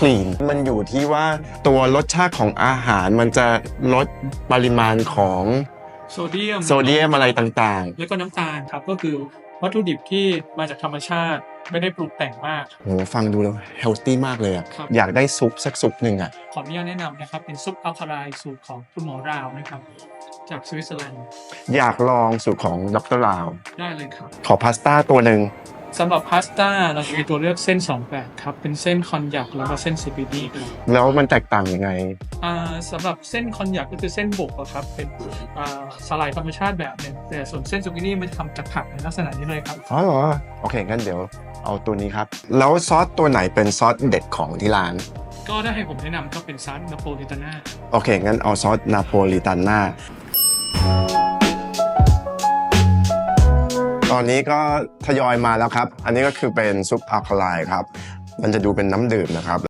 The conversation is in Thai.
กลิ่นมันอยู่ที่ว่าตัวรสชาติของอาหารมันจะลดปริมาณของโซเดียมโซเดียมอะไรต่างแล้วก็น้ำตาลครับก็คือวัตถุดิบที่มาจากธรรมชาติไม่ได้ปรุงแต่งมากๆโหฟังดูแล้วเฮลตี้มากเลยอะครับอยากได้ซุปสักซุปหนึ่งอะขออนุญาตแนะนำนะครับ เป็นซุปอัลคาไลน์สูตรของคุณหมอราวนะครับ จากสวิตเซอร์แลนด์ อยากลองสูตรของดรลาว ได้เลยครับ ขอพาสต้าตัวหนึ่ง สำหรับพาสต้าเราจะมีตัวเลือกเส้น 2 แบบครับ เป็นเส้นคอนยักแล้วก็เส้น CBD ครับแล้วมันแตกต่างยังไงอ่าสำหรับเส้นคอนยักก็คือเส้นบกอะครับ เป็นอ่าสลายธรรมชาติแบบหนึ่งแต่ส่วนเส้นซูกินี่มันจะทำจากผักในลักษณะนี้เลยครับ อ๋อเหรอโอเคงั้นเดี๋ยวเอาตัวนี้ครับ แล้วซอสตัวไหนเป็นซอสเด็ดของที่ร้าน ก็ถ้าให้ผมแนะนำก็เป็นซอสนาโปลิตาน่า โอเคงั้นเอาซอสนาโปลิตันน่า ตอนนี้ก็ทยอยมาแล้วครับ อันนี้ก็คือเป็นซุปอัลคาไลครับ มันจะดูเป็นน้ำดื่มนะครับ